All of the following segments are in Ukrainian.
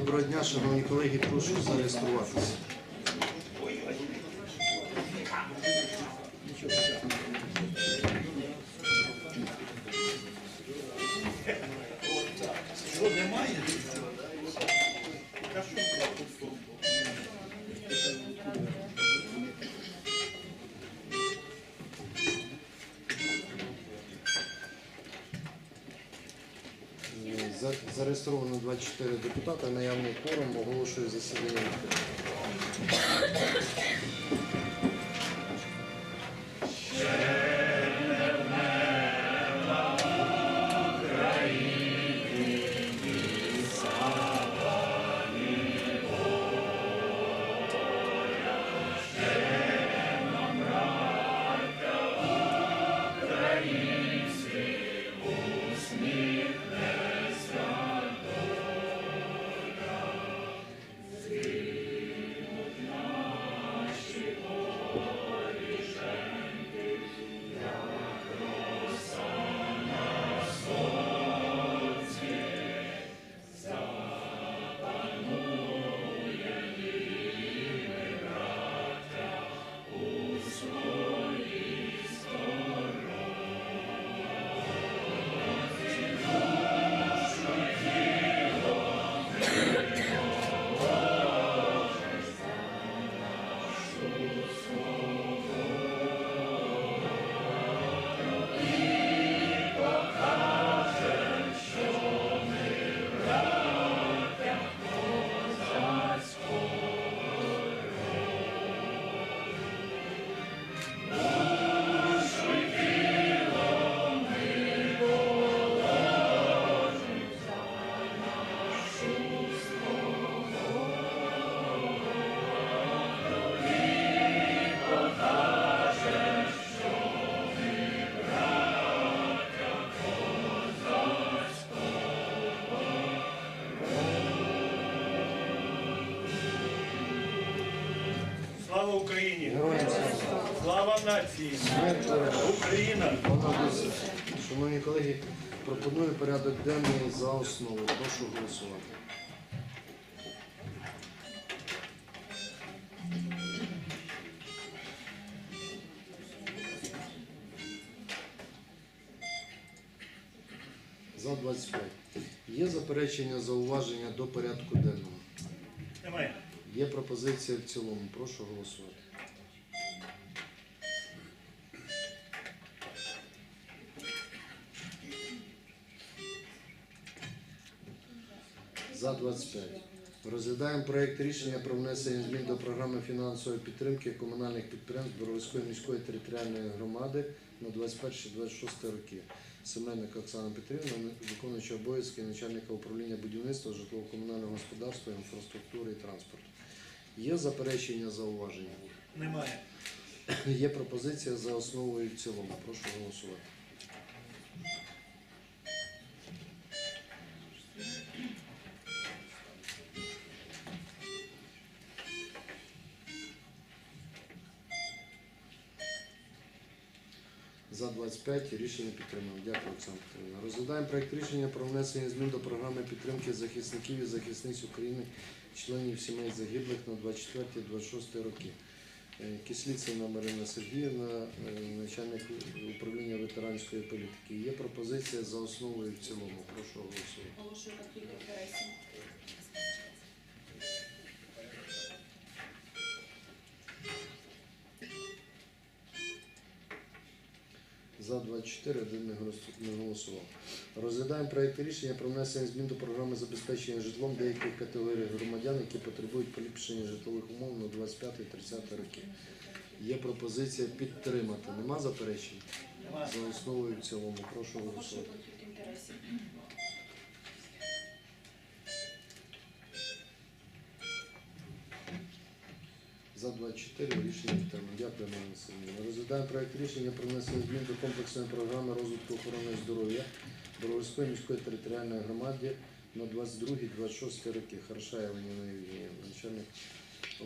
Доброго дня, шановні колеги, прошу зареєструватися. Що немає? Зареєстровано 24 депутата, наявний форум, оголошую засідання. Слава нації! Україна! Шановні колеги, пропоную порядок денний за основу. Прошу голосувати. За 25. Є заперечення, зауваження до порядку денного. Немає. Є пропозиція в цілому. Прошу голосувати. За 25. Розглядаємо проєкт рішення про внесення змін до програми фінансової підтримки комунальних підприємств Боровської міської територіальної громади на 21-26 роки. Семенник Оксана Петрівна, виконуюча обов'язки начальника управління будівництва, житлово-комунального господарства, інфраструктури і транспорту. Є заперечення, зауваження? Немає. Є пропозиція за основу і в цілому. Прошу голосувати. За 25 рішення підтримано. Дякую, Петрівна. Розглядаємо проєкт рішення про внесення змін до програми підтримки захисників і захисниць України, членів сімей загиблих на 24-26 роки. Е, Кисліцина Марина Сергіївна, е, начальник управління ветеранської політики. Є пропозиція за основу і в цілому. Прошу голосувати. За 24, один не голосував. Розглядаємо проєкт рішення про внесення змін до програми забезпечення житлом деяких категорій громадян, які потребують поліпшення житлових умов на 25-30 роки. Є пропозиція підтримати. Нема заперечень? За основою в цілому. Прошу голосувати. За 24 рішення підтримано. Дякую, Марина Сергійовна. Розглядаємо проєкт рішення про внесення змін до комплексної програми розвитку охорони здоров'я Боровської міської територіальної громади на 22-26 роки. Харшаєва Ніна Євгенівна, начальник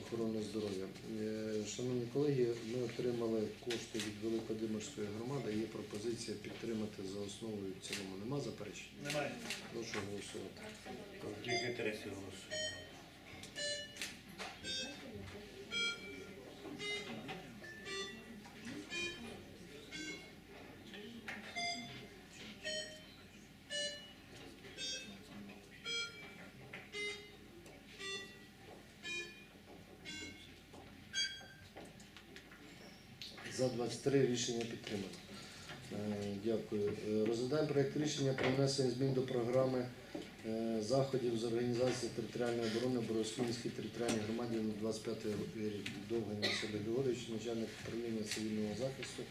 охорони здоров'я. Е, Шановні колеги, ми отримали кошти від Великодимирської громади. Є пропозиція підтримати за основу і в цілому. Нема заперечень? Немає. Прошу голосувати. Інтересів голосуємо. За 23 рішення підтримано. Е, Дякую. Е, Розглядаємо проєкт рішення про внесення змін до програми е, заходів з організації територіальної оборони Боровської міській територіальній громаді на 25 рік. Довгий Василь Григорович, начальник управління цивільного захисту,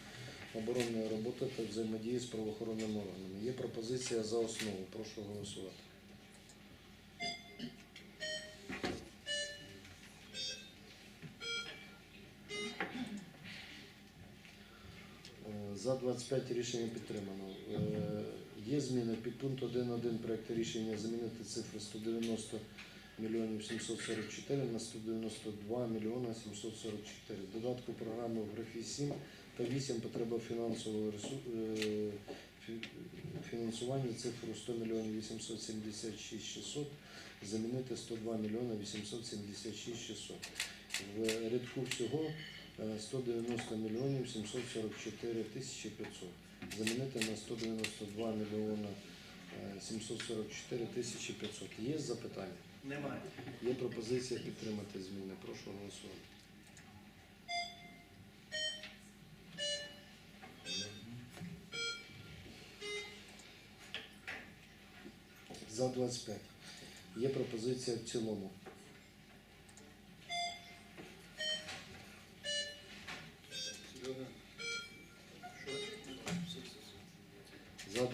оборонної роботи та взаємодії з правоохоронними органами. Є пропозиція за основу. Прошу голосувати. 25 рішення підтримано. Е, Є зміни під пункт 1.1 проекту рішення замінити цифри 190 мільйонів 744 на 192 мільйона 744. В Додатку програми в графі 7 та 8 потреба фінансового е, фі- фінансування цифру 100 мільйонів 876 600 замінити 102 мільйона 876 600. В рядку всього 190 мільйонів 744 тисячі 500. Замінити на 192 мільйона е, 744 тисячі 500. Є запитання? Немає. Є пропозиція підтримати зміни. Прошу голосувати. За 25. Є пропозиція в цілому.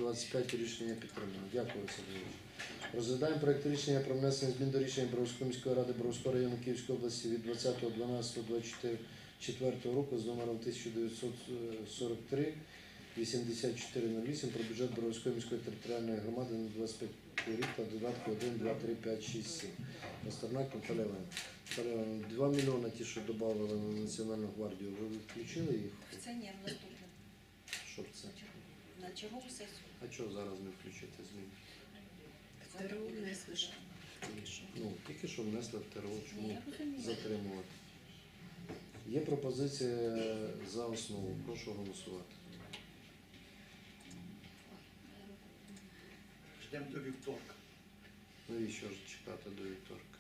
25 рішення підтримано. Дякую, Сергій. Розглядаємо проект рішення про внесення змін до рішення Бровської міської ради Бровського району Київської області від 20.12.24 року з номером 1943 8408 про бюджет Бровської міської територіальної громади на 25 рік та додатку 1, 2, 3, 5, 6, 7. Пастернак Наталя Іванівна. 2 мільйони ті, що додали на Національну гвардію, ви включили їх? Це ні, наступне. Щоб це? На чергову сесію. А чого зараз не включити зміни? ТРУ не слышно. Ну, тільки що внесли в ТРО, чому я розумію. затримувати. Є пропозиція за основу. Прошу голосувати. Ждемо до вівторка. Навіщо ж чекати до вівторка?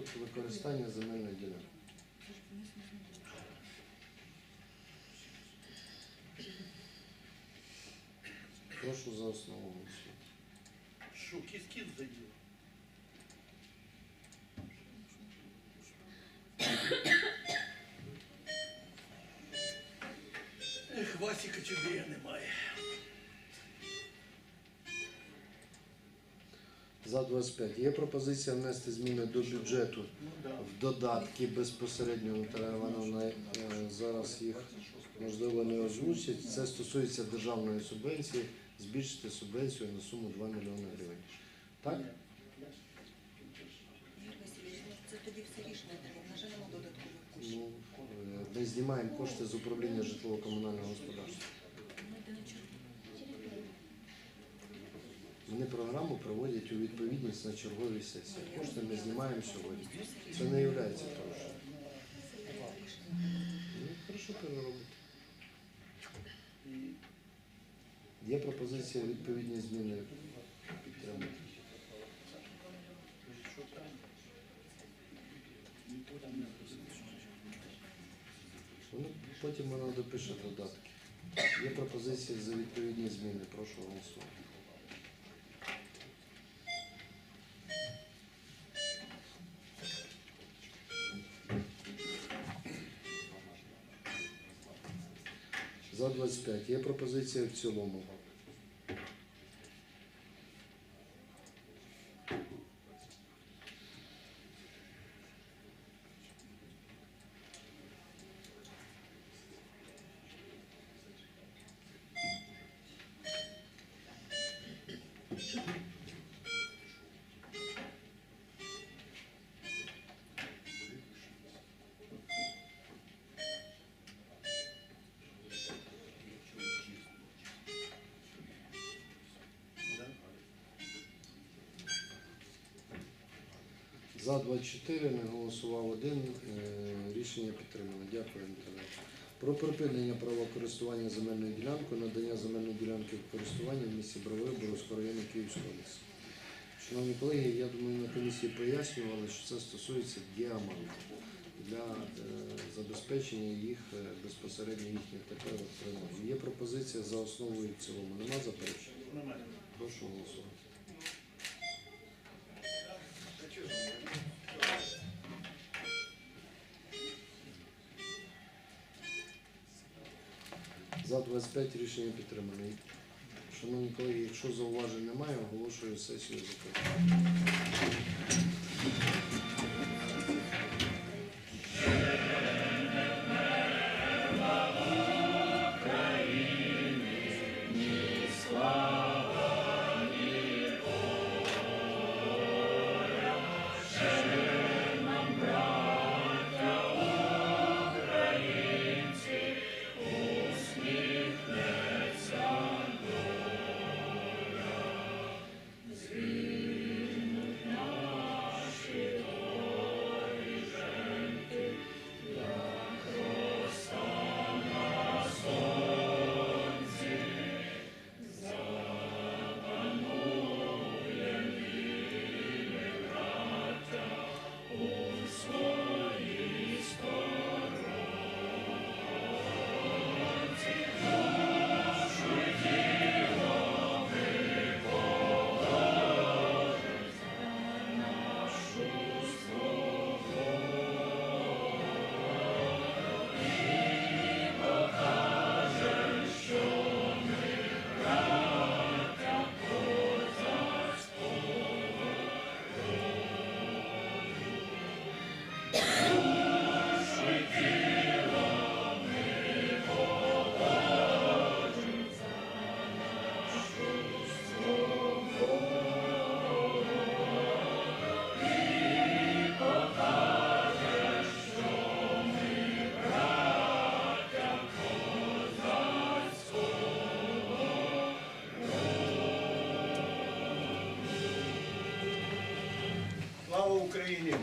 Тут використання земельної ділянки? Прошу за основу голосувати. Що, кіс-кіс заїв? Ех, Васіка Чубія немає. За 25. Є пропозиція внести зміни до бюджету в додатки безпосередньо Наталя Івановна е, зараз їх можливо не озвучить. Це стосується державної субвенції, збільшити субвенцію на суму 2 мільйони гривень. Так? Це тоді все рішення. Наженемо додаткових коштів. Ну, е, ми знімаємо кошти з управління житлово-комунального господарства. Вони програму проводять у відповідність на черговій сесії. Кошти ми знімаємо сьогодні. Це не є порушенням. Ну, хорошо переробити. Є пропозиція відповідні зміни підтримати. Вони потім вона допише додатки. Є пропозиція за відповідні зміни. Прошу голосувати. За 25. Є пропозиція в цілому. За 24 не голосував один. Е, Рішення підтримано. Дякую, Наталя. про припинення права користування земельною ділянкою, надання земельної ділянки в користування в місті Брове, Боровського району Київської області. Шановні колеги, я думаю, на комісії пояснювали, що це стосується діаманту для е, забезпечення їх е, безпосередньо їхніх тепер отримання. Є пропозиція за основу і в цілому. Нема заперечень? Немає. Прошу голосувати. За 25 рішення підтримано. Шановні колеги, якщо зауважень немає, оголошую сесію закритою. Україні!